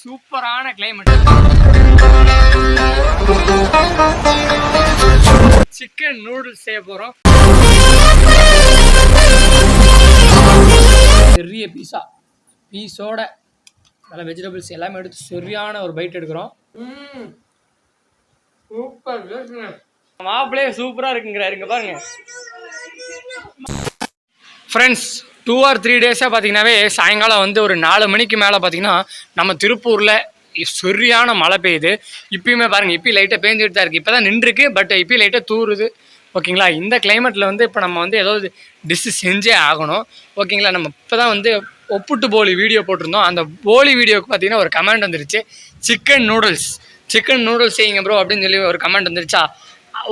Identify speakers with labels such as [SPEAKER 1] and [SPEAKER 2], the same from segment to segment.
[SPEAKER 1] சூப்பரான climate chicken noodles செய்ய போறோம். பெரிய பீஸா பீஸோட நல்ல வெஜிடபிள்ஸ் எல்லாமே எடுத்து சரியான ஒரு பைட் எடுக்கிறோம். சூப்பர் மாப்பிள்ளையே சூப்பராக இருக்குங்கிறாரு இங்க பாருங்க. ஃப்ரெண்ட்ஸ் டூ ஆர் த்ரீ டேஸாக பார்த்தீங்கன்னாவே சாயங்காலம் வந்து ஒரு நாலு மணிக்கு மேலே பார்த்தீங்கன்னா நம்ம திருப்பூரில் சரியான மழை பெய்யுது. இப்பயுமே பாருங்கள் இப்பயும் லைட்டாக பேஞ்சுட்டு தான் இருக்குது இப்போ தான் நின்றுருக்கு பட் இப்பயும் லைட்டாக தூறுது ஓகேங்களா இந்த கிளைமேட்டில் வந்து இப்போ நம்ம வந்து ஏதாவது டிஷ்ஷு செஞ்சே ஆகணும். ஓகேங்களா நம்ம இப்போ தான் வந்து ஒப்புட்டு போலி வீடியோ போட்டிருந்தோம். அந்த போலி வீடியோக்கு பார்த்தீங்கன்னா ஒரு கமெண்ட் வந்துருச்சு. சிக்கன் நூடுல்ஸ் சிக்கன் நூடுல்ஸ் செய்யுங்க ப்ரோ அப்படின்னு சொல்லி ஒரு கமெண்ட் வந்துருச்சா?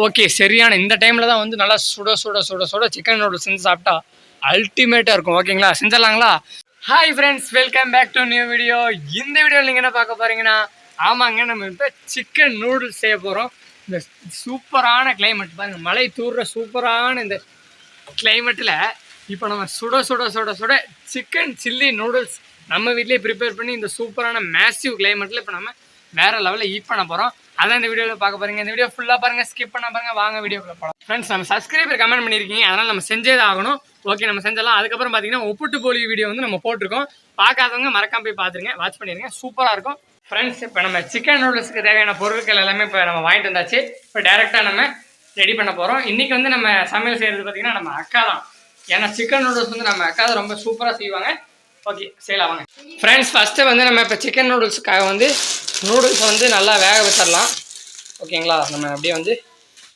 [SPEAKER 1] ஓகே சரியான இந்த டைமில் தான் வந்து நல்லா சுட சுட சுட சுட சிக்கன் நூடுல்ஸ் செஞ்சு சாப்பிட்டா அல்டிமேட்டாக இருக்கும் ஓகேங்களா? செஞ்சிடலாங்களா? Hi friends welcome back to new video இந்த வீடியோவில் நீங்கள் என்ன பார்க்க போகிறீங்கன்னா ஆமாங்க நம்ம இப்போ சிக்கன் நூடுல்ஸ் செய்ய போகிறோம் இந்த சூப்பரான கிளைமேட் பாருங்கள் மழை தூர்ற சூப்பரான இந்த கிளைமேட்டில் இப்போ நம்ம சுட சுட சுட சுட சிக்கன் சில்லி நூடுல்ஸ் நம்ம வீட்லேயே ப்ரிப்பேர் பண்ணி இந்த சூப்பரான மேசிவ் கிளைமேட்டில் இப்போ நம்ம வேற லெவலில் ஈட் பண்ண போகிறோம் அதான் இந்த வீடியோவில் பார்க்க போறீங்க. இந்த வீடியோ ஃபுல்லாக பாருங்கள் ஸ்கிப் பண்ண பாருங்க. வாங்க வீடியோக்குள்ள போகலாம் ஃப்ரெண்ட்ஸ் நம்ம சப்ஸ்கிரைபர் கமெண்ட் பண்ணியிருக்கீங்க அதனால் நம்ம செஞ்சே தான் ஆகணும். ஓகே நம்ம செஞ்சலாம் அதுக்கப்புறம் பார்த்தீங்கன்னா ஒப்புட்டு போலி வீடியோ வந்து நம்ம போட்டிருக்கோம். பார்க்காதவங்க மறக்காம போய் பார்த்துருங்க வாட்ச் பண்ணிருங்க. சூப்பராக இருக்கும். ஃப்ரெண்ட்ஸ் இப்போ நம்ம சிக்கன் நூடுல்ஸ்க்கு தேவையான பொருட்கள் எல்லாமே இப்போ நம்ம வாங்கிட்டு வந்தாச்சு. இப்போ டேரெக்டாக நம்ம ரெடி பண்ண போகிறோம் இன்றைக்கி வந்து நம்ம சமையல் செய்கிறது பார்த்தீங்கன்னா நம்ம அக்கா தான். ஏன்னா சிக்கன் நூடுல்ஸ் வந்து நம்ம அக்கா தான் ரொம்ப சூப்பராக செய்வாங்க. ஓகே செய்யலாம் வாங்க. ஃப்ரெண்ட்ஸ் ஃபஸ்ட்டு வந்து நம்ம இப்போ சிக்கன் நூடுல்ஸுக்காக வந்து நூடுல்ஸ் வந்து நல்லா வேக வச்சிடலாம் ஓகேங்களா? நம்ம அப்படியே வந்து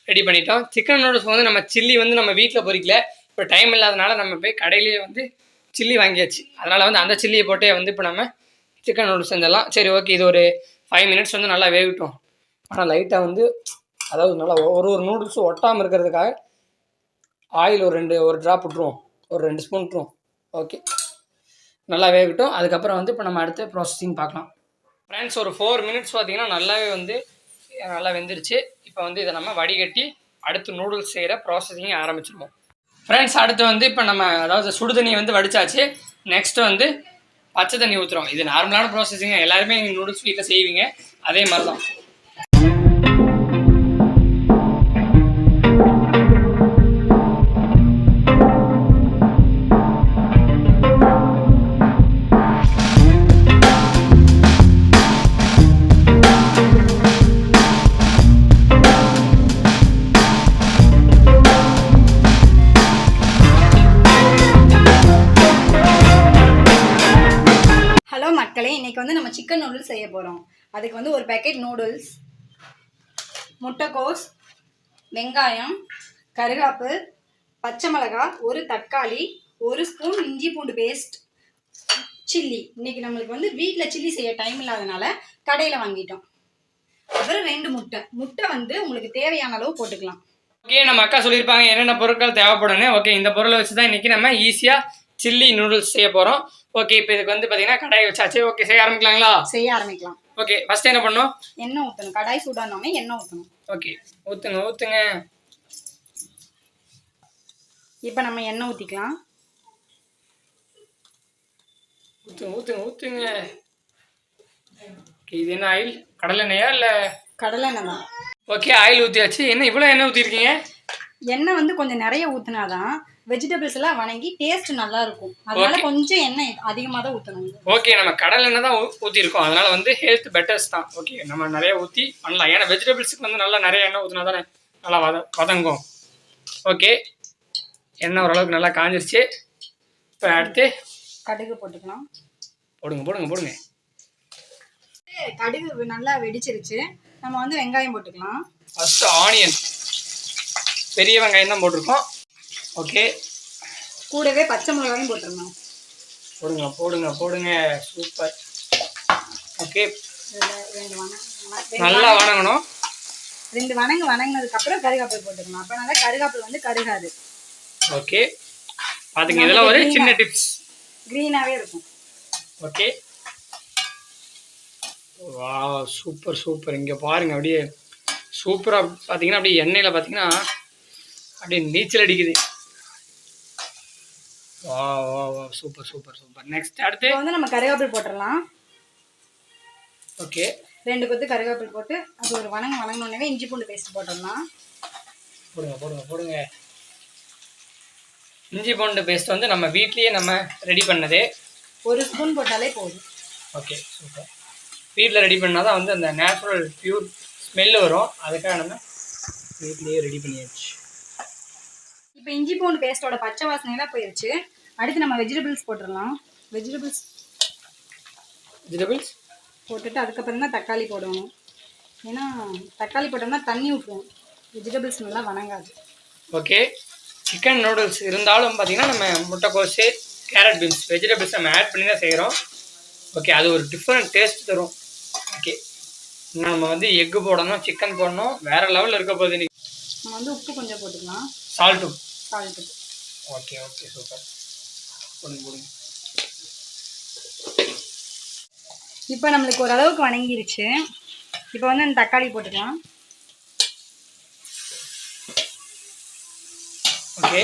[SPEAKER 1] ரெடி பண்ணிட்டோம். சிக்கன் நூடுல்ஸ் வந்து நம்ம சில்லி வந்து நம்ம வீட்டில் பொறிக்கல. இப்போ டைம் இல்லாதனால நம்ம போய் கடையிலேயே வந்து சில்லி வாங்கியாச்சு. அதனால் வந்து அந்த சில்லியை போட்டே வந்து இப்போ நம்ம சிக்கன் நூடுல்ஸ் செஞ்சிடலாம். சரி ஓகே இது ஒரு ஃபைவ் மினிட்ஸ் வந்து நல்லா வேகட்டும். ஆனால் லைட்டாக வந்து அதாவது நல்லா ஒரு ஒரு நூடுல்ஸும் ஒட்டாமல் இருக்கிறதுக்காக ஆயில் ஒரு ரெண்டு ஒரு ட்ராப் விட்ருவோம் ஒரு ரெண்டு ஸ்பூன் விட்ருவோம் ஓகே நல்லா வேகட்டும். அதுக்கப்புறம் வந்து இப்போ நம்ம அடுத்த ப்ராசஸிங் பார்க்கலாம். ஃப்ரெண்ட்ஸ் ஒரு ஃபோர் மினிட்ஸ் பார்த்திங்கன்னா நல்லாவே வந்து நல்லா வெந்துருச்சு. இப்போ வந்து இதை நம்ம வடிகட்டி அடுத்து நூடுல்ஸ் செய்கிற ப்ராசஸிங் ஆரம்பிச்சிருவோம். ஃப்ரெண்ட்ஸ் அடுத்து வந்து இப்போ நம்ம அதாவது சுடு தண்ணியை வந்து வடிச்சாச்சு. நெக்ஸ்ட்டு வந்து பச்சை தண்ணி ஊற்றுறோம் இது நார்மலான ப்ராசஸிங்க எல்லாருமே நூடுல்ஸ் வீட்டில் செய்வீங்க. அதே மாதிரி தான்
[SPEAKER 2] மக்களே இன்னைக்கு வந்து நம்ம சிக்கன் நூடுல்ஸ் செய்ய போகிறோம் அதுக்கு வந்து ஒரு பேக்கெட் நூடுல்ஸ் முட்டைக்கோஸ் வெங்காயம் கருகாப்பு பச்சை மிளகாய் ஒரு தக்காளி ஒரு ஸ்பூன் இஞ்சி பூண்டு பேஸ்ட் சில்லி இன்னைக்கு நம்மளுக்கு வந்து வீட்டில் சில்லி செய்ய டைம் இல்லாதனால கடையில் வாங்கிட்டோம். அப்புறம் ரெண்டு முட்டை. முட்டை வந்து உங்களுக்கு தேவையான அளவு போட்டுக்கலாம்.
[SPEAKER 1] ஓகே நம்ம அக்கா சொல்லியிருப்பாங்க என்னென்ன பொருட்கள் தேவைப்படும்னு. ஓகே இந்த பொருளை வச்சு தான் இன்றைக்கி நம்ம ஈஸியாக சில்லி நூடுல்ஸ் செய்ய போகிறோம் ஓகே இப்போ இதுக்கு வந்து பார்த்தீங்கன்னா கடாய் வச்சாச்சு ஓகே செய்ய ஆரம்பிக்கலாங்களா?
[SPEAKER 2] செய்ய ஆரம்பிக்கலாம்.
[SPEAKER 1] ஓகே ஃபஸ்ட் என்ன பண்ணணும்?
[SPEAKER 2] எண்ணெய் ஊற்றணும் கடாய் சூடானோடனே எண்ணெய் ஊற்றணும்
[SPEAKER 1] ஓகே ஊற்றுங்க ஊற்றுங்க
[SPEAKER 2] இப்போ நம்ம எண்ணெய் ஊற்றிக்கலாம்
[SPEAKER 1] ஊற்றுங்க ஊற்றுங்க ஊற்றுங்க ஓகே இது என்ன ஆயில்? கடலை எண்ணெயா இல்லை?
[SPEAKER 2] கடலை எண்ணெய் தான்.
[SPEAKER 1] ஓகே ஆயில் ஊற்றியாச்சு என்ன இவ்வளோ எண்ணெய் ஊற்றிருக்கீங்க
[SPEAKER 2] எண்ணெய் வந்து கொஞ்சம் நிறைய ஊத்துனாதான் வெஜிடபிள்ஸ் எல்லாம் வணங்கி டேஸ்ட் நல்லா இருக்கும் அதனால. கொஞ்சம் எண்ணெய் அதிகமாக தான் ஊற்றணும்
[SPEAKER 1] ஓகே நம்ம கடல் எண்ணெய் தான் ஊற்றிருக்கோம் அதனால வந்து ஹெல்த் பெட்டர்ஸ் தான். ஓகே நம்ம நிறைய ஊற்றி பண்ணலாம். ஏன்னா வெஜிடபிள்ஸுக்கு வந்து நல்லா நிறைய எண்ணெய் ஊற்றினா தானே நல்லா வத வதங்கும். ஓகே எண்ணெய் ஓரளவுக்கு நல்லா காஞ்சிருச்சு. இப்போ அடுத்து
[SPEAKER 2] கடுகு போட்டுக்கலாம்.
[SPEAKER 1] போடுங்க போடுங்க போடுங்க.
[SPEAKER 2] கடுகு நல்லா வெடிச்சிருச்சு. நம்ம வந்து வெங்காயம் போட்டுக்கலாம்.
[SPEAKER 1] ஃபஸ்ட்டு ஆனியன் பெரிய வெங்காயம் தான் போட்டிருக்கோம். ஓகே
[SPEAKER 2] கூடவே பச்சை மிளகாயும் போட்டுருணும்
[SPEAKER 1] போடுங்க போடுங்க போடுங்க. சூப்பர் ஓகே நல்லா வணங்கணும்.
[SPEAKER 2] ரெண்டு வணங்கு வணங்கினதுக்கு அப்புறம் கருகாப்பில் போட்டுக்கலாம் அப்போ நல்லா கருகாப்பில் வந்து கருகாது.
[SPEAKER 1] ஓகே பார்த்துங்க இதெல்லாம் ஒரு சின்ன டிப்ஸ்
[SPEAKER 2] க்ரீனாகவே இருக்கும்.
[SPEAKER 1] ஓகே வா சூப்பர் சூப்பர் இங்கே பாருங்க அப்படியே சூப்பராக பார்த்தீங்கன்னா அப்படியே எண்ணெயில் பார்த்தீங்கன்னா அப்படியே நீச்சல் அடிக்குது. வா வா வா சூப்பர் சூப்பர் சூப்பர் நெக்ஸ்ட் அடுத்து?
[SPEAKER 2] வந்து நம்ம கருகாப்பில் போட்டுடலாம்.
[SPEAKER 1] ஓகே
[SPEAKER 2] ரெண்டு கொத்து கருவேப்பிலை போட்டு அது ஒரு வணங்க வணங்கினோடனே இஞ்சி பூண்டு பேஸ்ட் போட்டுடலாம்.
[SPEAKER 1] போடுங்க போடுங்க போடுங்க. இஞ்சி பூண்டு பேஸ்ட் வந்து நம்ம வீட்லேயே நம்ம ரெடி பண்ணது.
[SPEAKER 2] ஒரு ஸ்பூன் போட்டாலே போதும்.
[SPEAKER 1] ஓகே சூப்பர் வீட்டில் ரெடி பண்ணால் தான் வந்து அந்த நேச்சுரல் பியூர் ஸ்மெல் வரும். அதுக்காக நம்ம வீட்லேயே ரெடி பண்ணியாச்சு.
[SPEAKER 2] இப்போ இஞ்சி பூண்டு பேஸ்ட்டோட பச்சை வாசனையெல்லாம் போயிருச்சு. அடுத்து நம்ம வெஜிடபிள்ஸ் போட்டுடலாம். வெஜிடபிள்ஸ்
[SPEAKER 1] வெஜிடபிள்ஸ்
[SPEAKER 2] போட்டுட்டு அதுக்கப்புறம் தான் தக்காளி போடணும். ஏன்னா தக்காளி போட்டோம்னா தண்ணி ஊற்றும் வெஜிடபிள்ஸ் நல்லா வணங்காது.
[SPEAKER 1] ஓகே சிக்கன் நூடுல்ஸ் இருந்தாலும் பார்த்தீங்கன்னா நம்ம முட்டைக்கோஸு கேரட் பீன்ஸ் வெஜிடபிள்ஸ் நம்ம ஆட் பண்ணி தான் செய்கிறோம் ஓகே அது ஒரு டிஃப்ரெண்ட் டேஸ்ட் தரும். ஓகே இன்னும் நம்ம வந்து எக்கு போடணும் சிக்கன் போடணும். வேறு லெவலில் இருக்க போகுது
[SPEAKER 2] நம்ம வந்து உப்பு கொஞ்சம் போட்டுக்கலாம்.
[SPEAKER 1] சால்ட்டும்
[SPEAKER 2] சால்ட்டு
[SPEAKER 1] ஓகே ஓகே சூப்பர். போடுங்க போடுங்க.
[SPEAKER 2] இப்போ நம்மளுக்கு ஓரளவுக்கு வணங்கிருச்சு. இப்போ வந்து அந்த தக்காளி போட்டுக்கலாம்.
[SPEAKER 1] ஓகே.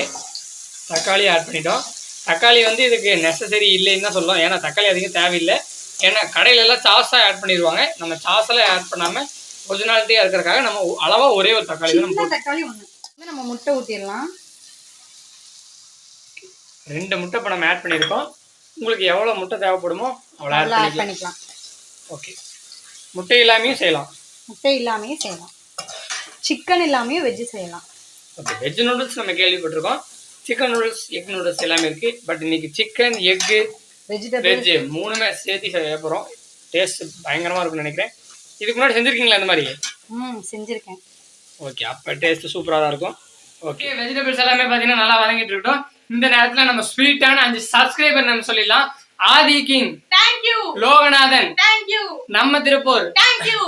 [SPEAKER 1] தக்காளி ஆட் பண்ணிட்டோம். தக்காளி வந்து இதுக்கு நெசசரி இல்லைன்னு தான் சொல்லலாம். ஏன்னா தக்காளி அதிகம் தேவையில்லை. ஏன்னா கடையில எல்லாம் சாஸாக ஆட் பண்ணிடுவாங்க நம்ம சாஸெல்லாம் ஆட் பண்ணாமல் ஒரிஜினாலிட்டியாக இருக்கிறதுக்காக நம்ம அளவாக ஒரே ஒரு தக்காளி தான் நம்ம
[SPEAKER 2] தக்காளி ஒன்று நம்ம முட்டை ஊற்றிடலாம்
[SPEAKER 1] ரெண்டு முட்டை இப்போ நம்ம ஆட் பண்ணியிருக்கோம். உங்களுக்கு எவ்வளோ முட்டை தேவைப்படுமோ அவ்வளோ ஆட் பண்ணிக்கலாம்.
[SPEAKER 2] பண்ணிக்கலாம்.
[SPEAKER 1] ஓகே முட்டை இல்லாமையும் செய்யலாம்.
[SPEAKER 2] முட்டை இல்லாமையே செய்யலாம். சிக்கன் இல்லாமையும் வெஜ்ஜு செய்யலாம்.
[SPEAKER 1] ஓகே வெஜ் நூடுல்ஸ் நம்ம கேள்விப்பட்டிருக்கோம். சிக்கன் நூடுல்ஸ் எக் நூடுல்ஸ் எல்லாமே இருக்குது பட் இன்னைக்கு சிக்கன் எக்கு
[SPEAKER 2] வெஜிடபிள்
[SPEAKER 1] வெஜ் மூணுமே சேர்த்து செய்ய போகிறோம் டேஸ்ட் பயங்கரமாக இருக்கும்னு நினைக்கிறேன். இதுக்கு முன்னாடி செஞ்சுருக்கீங்களா இந்த மாதிரி?
[SPEAKER 2] ம் செஞ்சுருக்கேன்.
[SPEAKER 1] ஓகே அப்போ டேஸ்ட் சூப்பராக தான் இருக்கும். ஓகே வெஜிடபிள்ஸ் எல்லாமே பார்த்தீங்கன்னா நல்லா வதங்கிட்டு இருக்கட்டும். இந்த நேரத்தில் நம்ம ஸ்வீட்டான அஞ்சு சப்ஸ்கிரைபர் நம்ம சொல்லிடலாம். Aadhi king
[SPEAKER 2] thank you
[SPEAKER 1] Loganathan
[SPEAKER 2] thank you
[SPEAKER 1] நம்ம Tiruppur.
[SPEAKER 2] Thank you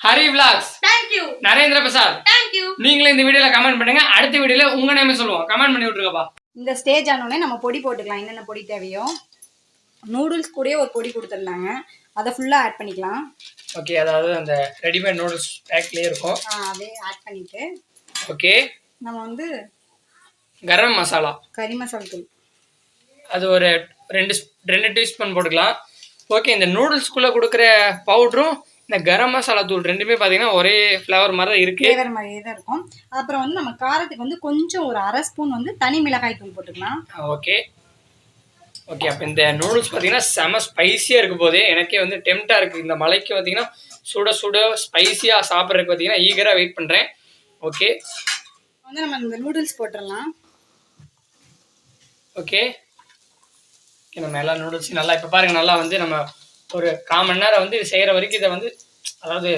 [SPEAKER 1] Hari vlogs
[SPEAKER 2] thank you
[SPEAKER 1] Narendra Prasad.
[SPEAKER 2] Thank you
[SPEAKER 1] நீங்களும் இந்த வீடியோல கமெண்ட் பண்ணுங்க. அடுத்த வீடியோல உங்க நேமே சொல்லுவோம். கமெண்ட் பண்ணி விட்டுருக்கப்பா
[SPEAKER 2] இந்த ஸ்டேஜ் ஆனோடனே நம்ம பொடி போட்டுக்கலாம். என்னென்ன பொடி தேவையோ. நூடுல்ஸ் கூடயே ஒரு பொடி கொடுத்துருந்தாங்க அதை ஃபுல்லாக ஆட் பண்ணிக்கலாம்.
[SPEAKER 1] ஓகே அதாவது அந்த ரெடிமேட் நூடுல்ஸ் பேக்லேயே இருக்கும்.
[SPEAKER 2] ஆ, அதே ஆட் பண்ணிட்டு
[SPEAKER 1] ஓகே
[SPEAKER 2] நம்ம வந்து
[SPEAKER 1] கரம் மசாலா.
[SPEAKER 2] கறி மசாலா தூள்.
[SPEAKER 1] அது ஒரு ரெண்டு ரெண்டு டீஸ்பூன் போட்டுக்கலாம். ஓகே இந்த நூடுல்ஸ்குள்ளே கொடுக்குற பவுட்ரும் இந்த கரம் மசாலா தூள் ரெண்டுமே பார்த்தீங்கன்னா ஒரே ஃப்ளேவர் மாதிரி தான் இருக்குது
[SPEAKER 2] ஃப்ளேவர் மாதிரியே தான் இருக்கும். அப்புறம் வந்து நம்ம காரத்துக்கு வந்து கொஞ்சம் ஒரு அரை ஸ்பூன் வந்து தனி மிளகாய் தூள் போட்டுக்கலாம்.
[SPEAKER 1] ஓகே ஓகே அப்போ இந்த நூடுல்ஸ் பார்த்தீங்கன்னா செம ஸ்பைசியாக இருக்க போதே எனக்கே வந்து டெம்ட்டாக இருக்குது இந்த மலைக்கு பார்த்தீங்கன்னா சுட சுட ஸ்பைசியாக சாப்பிட்றதுக்கு பார்த்தீங்கன்னா ஈகராக வெயிட் பண்ணுறேன் ஓகே
[SPEAKER 2] வந்து நம்ம இந்த நூடுல்ஸ் போட்டுடலாம்.
[SPEAKER 1] ஓகே ஓகே நம்ம எல்லா நூடுல்ஸையும் நல்லா இப்போ பாருங்க நல்லா வந்து நம்ம ஒரு கால் மணி நேரம் வந்து இது செய்கிற வரைக்கும் இதை வந்து அதாவது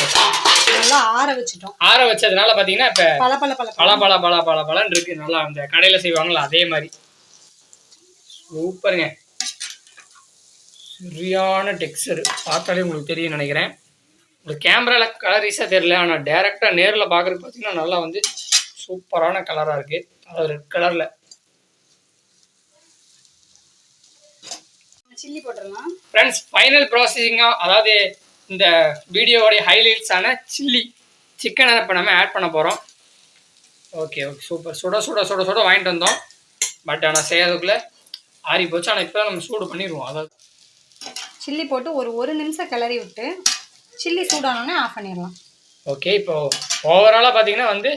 [SPEAKER 2] நல்லா ஆற வச்சுட்டோம்.
[SPEAKER 1] ஆற வச்சதுனால பார்த்தீங்கன்னா இப்போ
[SPEAKER 2] பல பல பல
[SPEAKER 1] பல பல பல பல பலன்னு நல்லா அந்த கடையில் செய்வாங்களா அதே மாதிரி. சூப்பருங்க. சரியான டெக்ஸ்டர் பார்த்தாலே உங்களுக்கு தெரியும் நினைக்கிறேன். உங்களுக்கு கேமராவில் கலரிஸாக தெரியல ஆனால் டேரெக்டாக நேரில் பார்க்குறதுக்கு பார்த்தீங்கன்னா நல்லா வந்து சூப்பரான கலராக இருக்குது அதாவது ரெட் கலரில்
[SPEAKER 2] சில்லி போட்டுடலாம்.
[SPEAKER 1] ஃப்ரெண்ட்ஸ் ஃபைனல் ப்ராசஸிங்காக அதாவது இந்த வீடியோவோடைய ஹைலைட்ஸான சில்லி சிக்கனை இப்போ நம்ம ஆட் பண்ண போகிறோம் ஓகே ஓகே சூப்பர் சுட சுட சுட சுட வாங்கிட்டு வந்தோம். பட் ஆனால் செய்யறதுக்குள்ளே ஆறி போச்சு. ஆனால் இப்போ நம்ம சூடு பண்ணிடுவோம். அதாவது
[SPEAKER 2] சில்லி போட்டு ஒரு ஒரு நிமிஷம் கிளறி விட்டு சில்லி சூடானோடனே ஆஃப் பண்ணிடலாம்.
[SPEAKER 1] ஓகே இப்போ ஓவராலாக பார்த்தீங்கன்னா வந்து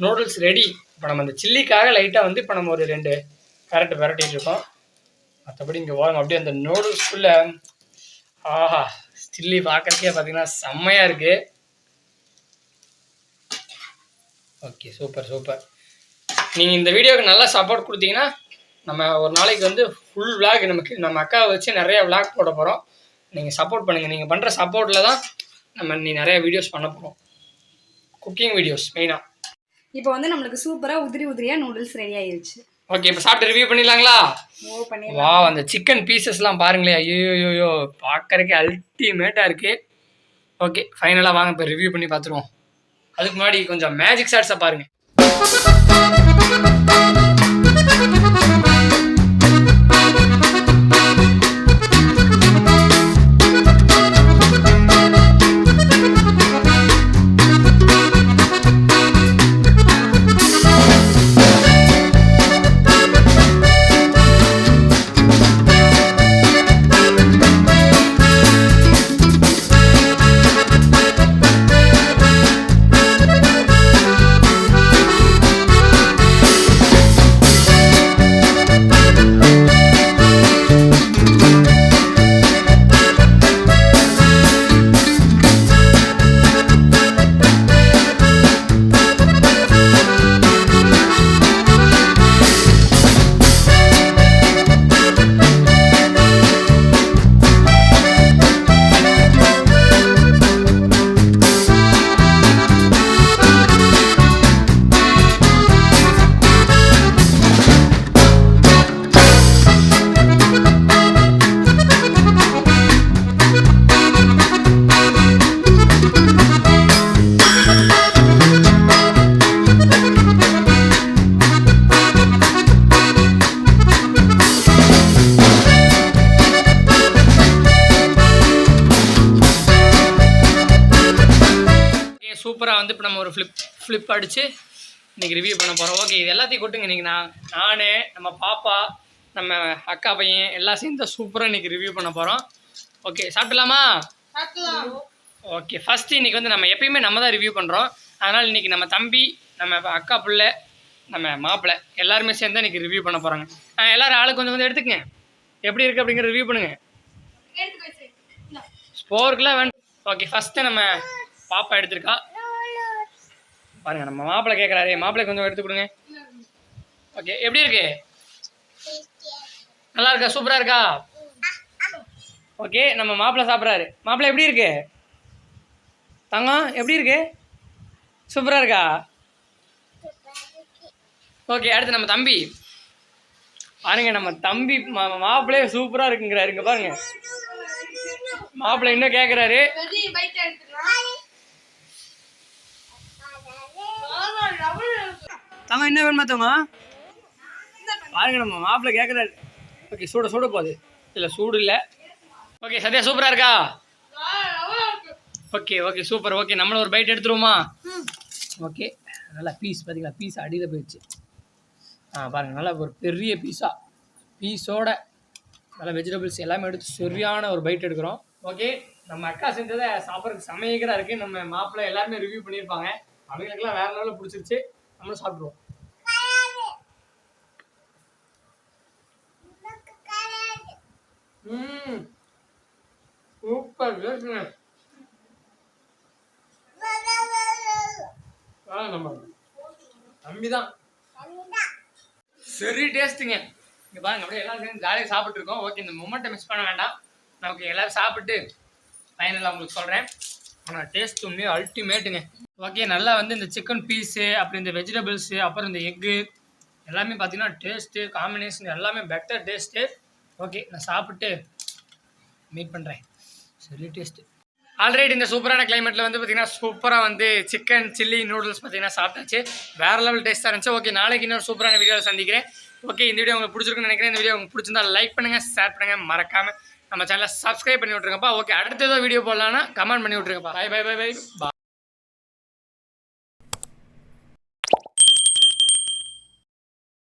[SPEAKER 1] நூடுல்ஸ் ரெடி இப்போ நம்ம அந்த சில்லிக்காக லைட்டாக வந்து இப்போ நம்ம ஒரு ரெண்டு கரெக்ட் விரட்டிட்டு இருக்கோம். மற்றபடி இங்கே வாங்க. அப்படியே அந்த நூடுல்ஸ்குள்ளே ஆஹா சில்லி பார்க்கறதுக்கே பார்த்தீங்கன்னா செம்மையாக இருக்குது ஓகே சூப்பர் சூப்பர் நீங்கள் இந்த வீடியோவுக்கு நல்லா சப்போர்ட் கொடுத்தீங்கன்னா நம்ம ஒரு நாளைக்கு வந்து ஃபுல் விளாக் நமக்கு நம்ம அக்காவை வச்சு நிறைய விளாக் போட போகிறோம் நீங்கள் சப்போர்ட் பண்ணுங்கள் நீங்கள் பண்ணுற சப்போர்ட்டில் தான் நம்ம நீ நிறைய வீடியோஸ் பண்ண போகிறோம் குக்கிங் வீடியோஸ் மெயினாக
[SPEAKER 2] இப்போ வந்து நம்மளுக்கு சூப்பராக உதிரி உதிரியாக நூடுல்ஸ் ரெடி ஆயிடுச்சு
[SPEAKER 1] ஓகே இப்போ சாப்பிட்டு ரிவ்யூ பண்ணிடலாங்களா? வா அந்த சிக்கன் பீசஸ்லாம் பாருங்களேன் ஐயோ பார்க்கறதுக்கு அல்டிமேட்டாக இருக்கு. ஓகே ஃபைனலாக வாங்க இப்போ ரிவ்யூ பண்ணி பார்த்துருவோம். அதுக்கு முன்னாடி கொஞ்சம் மேஜிக் ஷாட்ஸை பாருங்க. ஃப்ளிப் அடித்து இன்றைக்கி ரிவ்யூ பண்ண போகிறோம் ஓகே இது எல்லாத்தையும் கொட்டுங்க. இன்றைக்கி நான் நான் நம்ம பாப்பா நம்ம அக்கா பையன் எல்லாம் சேர்ந்து சூப்பராக இன்றைக்கி ரிவ்யூ பண்ண போகிறோம் ஓகே சாப்பிடலாமா? ஓகே ஃபஸ்ட்டு இன்றைக்கி வந்து நம்ம எப்பயுமே நம்ம தான் ரிவ்யூ பண்ணுறோம் அதனால் இன்றைக்கி நம்ம தம்பி நம்ம அக்கா பிள்ளை நம்ம மாப்பிள்ளை எல்லாருமே சேர்ந்து இன்றைக்கி ரிவ்யூ பண்ண போகிறாங்க எல்லோரும் ஆளுக்கு கொஞ்சம் கொஞ்சம் எடுத்துக்கங்க. எப்படி இருக்குது அப்படிங்கிற ரிவ்யூ பண்ணுங்கள் ஸ்போர்க்கெலாம் வேணும் ஓகே ஃபஸ்ட்டு நம்ம பாப்பா எடுத்திருக்கா. பாருங்க நம்ம மாப்பிள்ளை கேட்குறாரு மாப்பிள்ளை கொஞ்சம் எடுத்து கொடுங்க. ஓகே எப்படி இருக்கு? நல்லா இருக்கா? சூப்பராக இருக்கா? ஓகே நம்ம மாப்பிள்ளை சாப்பிட்றாரு. மாப்பிள்ளை எப்படி இருக்கு? தங்கம் எப்படி இருக்கு? சூப்பராக இருக்கா? ஓகே அடுத்து நம்ம தம்பி. பாருங்க நம்ம தம்பி மா- மாப்பிள்ளையே சூப்பராக இருக்குங்கிறாரு. இங்கே பாருங்க. மாப்பிள்ளை இன்னும் கேட்குறாரு தங்க என்ன வேணுமா தங்க? பாருங்க நம்ம மாப்பிள்ள கேட்குறாரு ஓகே சூட சூட போகுது. இல்லை சூடு இல்லை. ஓகே சத்யா சூப்பராக இருக்கா? ஓகே ஓகே சூப்பர் ஓகே நம்மளும் ஒரு பைட் எடுத்துருவோமா? ஓகே நல்லா பீஸ் பார்த்தீங்களா பீஸ் அடியில் போயிடுச்சு. ஆ பாருங்க நல்லா ஒரு பெரிய பீஸா பீஸோட நல்லா வெஜிடபிள்ஸ் எல்லாமே எடுத்து சரியான ஒரு பைட் எடுக்கிறோம். ஓகே நம்ம அக்கா செஞ்சதை சாப்பிட்றதுக்கு சமையக்கராக இருக்குது நம்ம மாப்பிள்ளை எல்லாருமே ரிவ்யூ பண்ணியிருப்பாங்க. அவங்களுக்குலாம் வேற லெவலில் பிடிச்சிருச்சு. நம்மளும் சாப்பிடுவோம். சூப்பர் டேஸ்ட்டுங்க ஆ நம்ம தம்பி தான் சரி டேஸ்ட்டுங்க இங்கே பாருங்க அப்படியே எல்லாரும் சேர்ந்து ஜாலியாக சாப்பிட்டு இருக்கோம் ஓகே இந்த மூமெண்ட்டை மிஸ் பண்ண வேண்டாம். நமக்கு எல்லாரும் சாப்பிட்டு ஃபைனலாக உங்களுக்கு சொல்கிறேன் ஆனால் டேஸ்ட் உண்மையாக அல்டிமேட்டுங்க ஓகே நல்லா வந்து இந்த சிக்கன் பீஸு அப்புறம் இந்த வெஜிடபிள்ஸு அப்புறம் இந்த எக்கு எல்லாமே பார்த்தீங்கன்னா டேஸ்ட்டு காம்பினேஷன் எல்லாமே பெட்டர் டேஸ்ட்டு ஓகே நான் சாப்பிட்டு மீட் பண்ணுறேன் சரி டேஸ்ட்டு ஆல்ரெடி இந்த சூப்பரான கிளைமேட்டில் வந்து பார்த்தீங்கன்னா சூப்பராக வந்து சிக்கன் சில்லி நூடுல்ஸ் பார்த்தீங்கன்னா சாப்பிட்டாச்சு. வேறு லெவல் டேஸ்ட்டாக இருந்துச்சு. ஓகே நாளைக்கு இன்னொரு சூப்பரான வீடியோவில் சந்திக்கிறேன். ஓகே இந்த வீடியோ உங்களுக்கு பிடிச்சிருக்குன்னு நினைக்கிறேன். இந்த வீடியோ உங்களுக்கு பிடிச்சிருந்தா லைக் பண்ணுங்கள் ஷேர் பண்ணுங்கள் மறக்காமல் நம்ம சேனலை சப்ஸ்கிரைப் பண்ணி விட்ருங்கப்பா ஓகே அடுத்த ஏதோ வீடியோ போடலான்னா கமெண்ட் பண்ணி விட்ருங்கப்பா பை பை பை பை பா